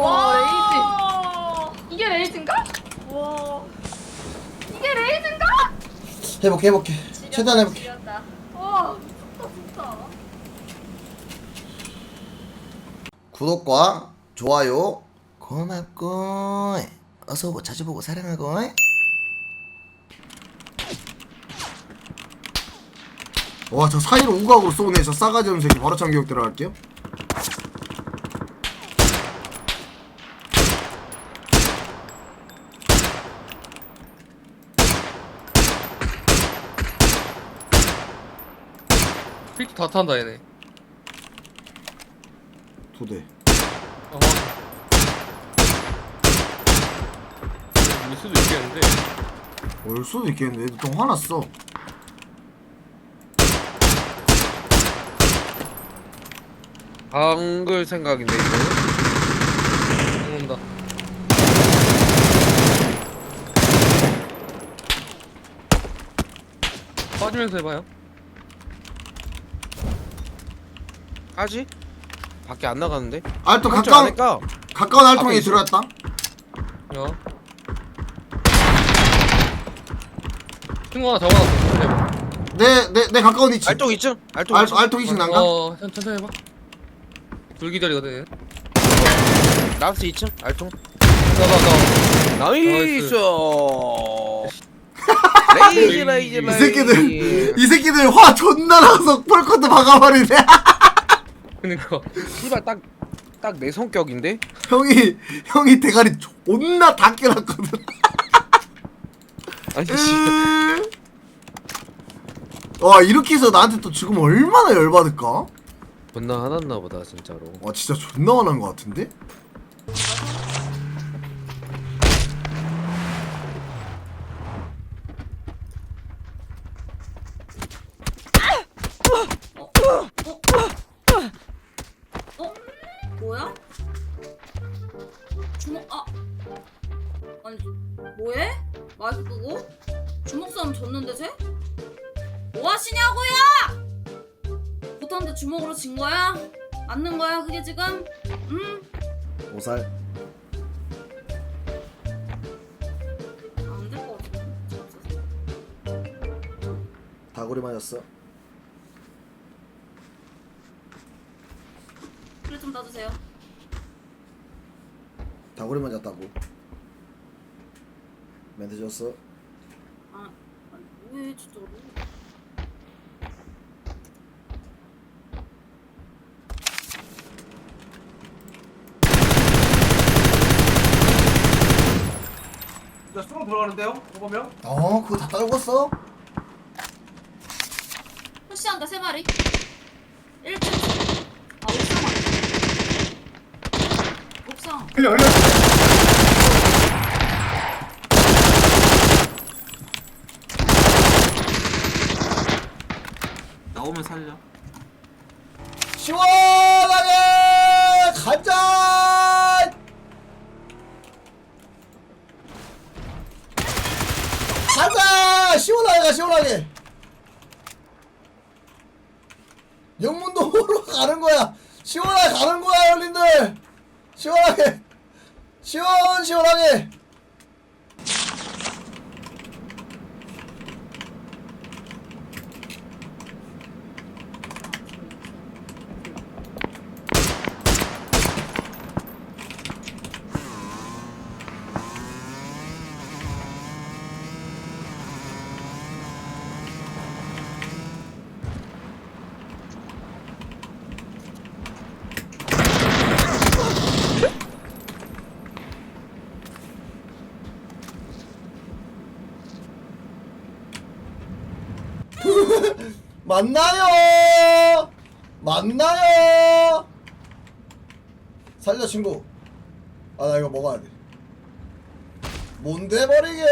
와 레이즈 이게 레이즈인가? 와. 이게 레이즈인가? 해볼게 해볼게 최대한 해볼게 지렸다. 와 미쳤다 진짜. 구독과 좋아요 고맙고 어서 오고 자주 보고 사랑하고 와 저 사이로 우각으로 쏘네 저 싸가지 없는 새끼 바로 참교육 들어갈게요 픽다 탄다 얘네. 두대. 어. 올 수도 있겠는데. 올 수도 있겠는데. 애들 좀 화났어. 방글 생각인데 이거? 온다. 빠지면서 해봐요 까지? 밖에 안 나가는데? 알통 할줄 가까운 아니까 가까운 알통에 있어. 들어왔다? 어. 친구 하나 잡아놨어 내내 내 가까운 위치 알통 2층? 알통 알, 2층? 알통 이식 난가? 어 천- 천천히 해봐. 불 기다리거든 얘. 납스 2층? 알통? 나나나. 나이스. 레이즈 이 레이즈 이 레이즈. 새끼들 이 새끼들 화 존나 나서 펄커트 박아버리네 그니까 씨발 딱 딱 내 성격인데? 형이 형이 대가리 존나 다 깨놨거든 아니 씨. 와 이렇게 해서 나한테 또 죽으면 얼마나 열받을까? 존나 화났나 보다 진짜로 와 진짜 존나 화난 것 같은데? 뭐해? 마이크 끄고 주먹 싸움 졌는데 쟤? 뭐 하시냐고요? 못하는데 주먹으로 진 거야? 맞는 거야 그게 지금? 응? 오살 안될 것 같은데 다구리 맞았어 그래 좀 놔주세요 다구리 맞았다고 멘트 줬어? 아 뭐해 진짜로 나 수능 들어가는데요? 보면? 어 그거 다 떨궜어? 푸시한다 세 마리. 1층. 아 옥상 옥상. 흘려 흘려 오면 살려. 시원하게 가자! 가자! 시원하게 가 시원하게. 영문도로 가는 거야. 시원하게 가는 거야 형님들. 시원하게. 시원 시원하게 만나요? 만나요? 살려 친구. 아 나 이거 먹어야 돼. 뭔데 버리게.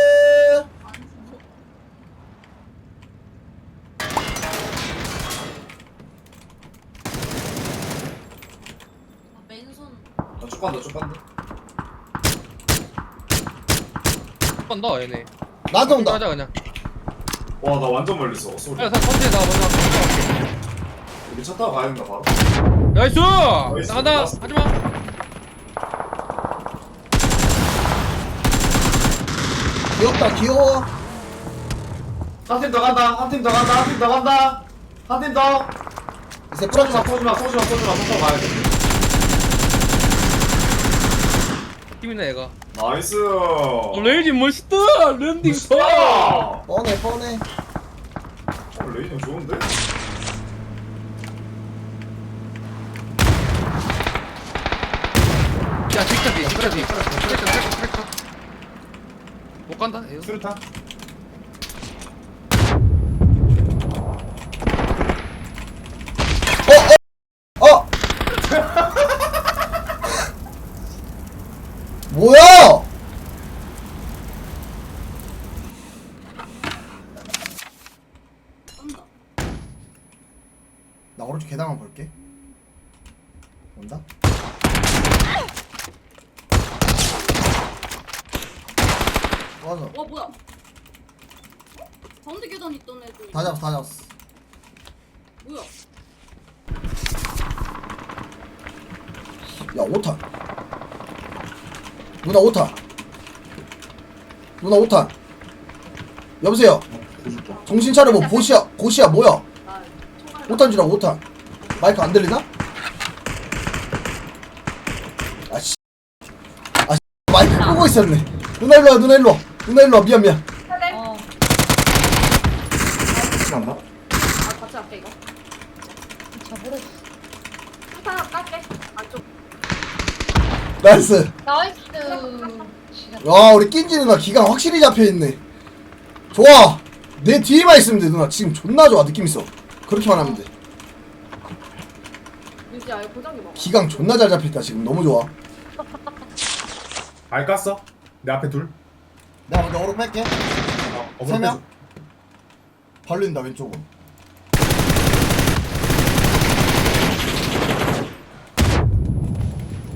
아, 맨손. 나쭉 간다 쭉 간다 간다 얘네. 나도 온다. 하자 그냥 와나 완전 멀리서. 어, 소리. 야나 컨대 나 먼저 먼저 갈게. 차 타고 가야 된다 바로? 나이스! 나이스, 나간다! 하지마! 귀엽다 귀여워. 한 팀 더 간다. 한 팀 더 간다. 한 팀 더 간다. 한 팀더. 이제 뿌락사 쏘지마 쏘지마 쏘지마. 쏘고 가야 돼. 힘이네 얘가. 나이스. 어, 레이진 멋있다! 랜딩 아! 뻔해 뻔해. 어, 레이는 좋은데? 야 트랙터 뒤 트랙터 뒤 트랙터 트랙터 트랙터 못 간다 에어 수류탄 어! 뭐야. 나 오른쪽 계단 한번 볼게 온다 맞아 와 뭐야? 가운데 계단 있던 애들. 다 잡았어 다 잡았어 뭐야? 야 5탄 누나 5탄 누나 5탄 여보세요? 정신 차려 뭐 보시야 고시야 뭐야? 5탄 주라 5탄. 마이크 안 들리나? 아씨. 아 씨. 마이크 끄고 있었네. 누나 일로와 누나 일로와. 누나 일로와. 미안 미안. 어. 간다 아 같이 할게 이거 잡으래 하나 깎게 안쪽 나이스. 나이스. 야 우리 낀지 누나 기가 확실히 잡혀있네. 좋아. 내 뒤에만 있으면 돼 누나. 지금 존나 좋아 느낌 있어. 그렇게만 하면 돼. 유지 아예 고정기 먹어. 기강 존나 잘 잡혔다 지금. 너무 좋아. 알 깠어? 내 앞에 둘? 내가 먼저 오른 뺄게. 어, 세 명? 벌린다 왼쪽은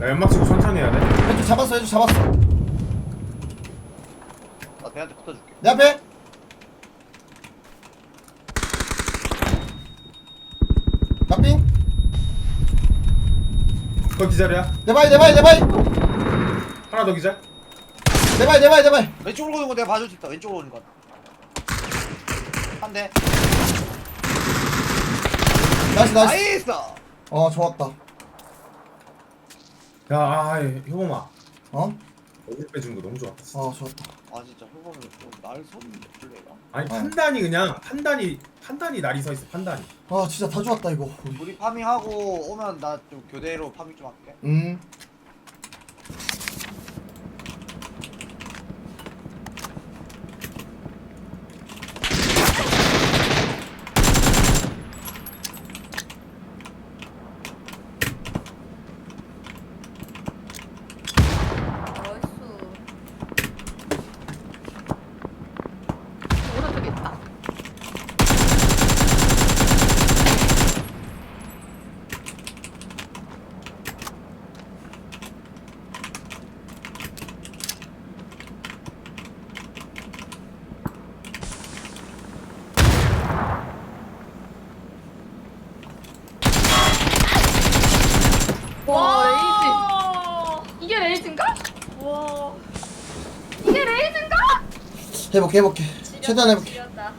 나 연막 치고 천천히 해야 돼 왼쪽 잡았어 왼쪽 잡았어 나 배한테 붙어줄게. 내 앞에 나삥 그거 기절이야 내 바이 내 바이 내 바이 하나 더 기절 내 바이 내 바이 내 바이 왼쪽으로 오는 거 내가 봐줄 수 있다. 왼쪽으로 오는 거. 한 대. 나이스 나이스 나이스! 어 좋았다 야 아이 효범아 어? 어그로 빼주는 거 너무 좋았다 진짜. 어 좋았다 아 진짜 효범이 좀날 섰는데 플레이가. 아니 어. 판단이 그냥 판단이 판단이 날이 서 있어 판단이 아 진짜 다 좋았다 이거 우리 우리 파밍하고 오면 나 좀 교대로 파밍 좀 할게. 음 해볼게 해볼게 최대한 해볼게 지렸다.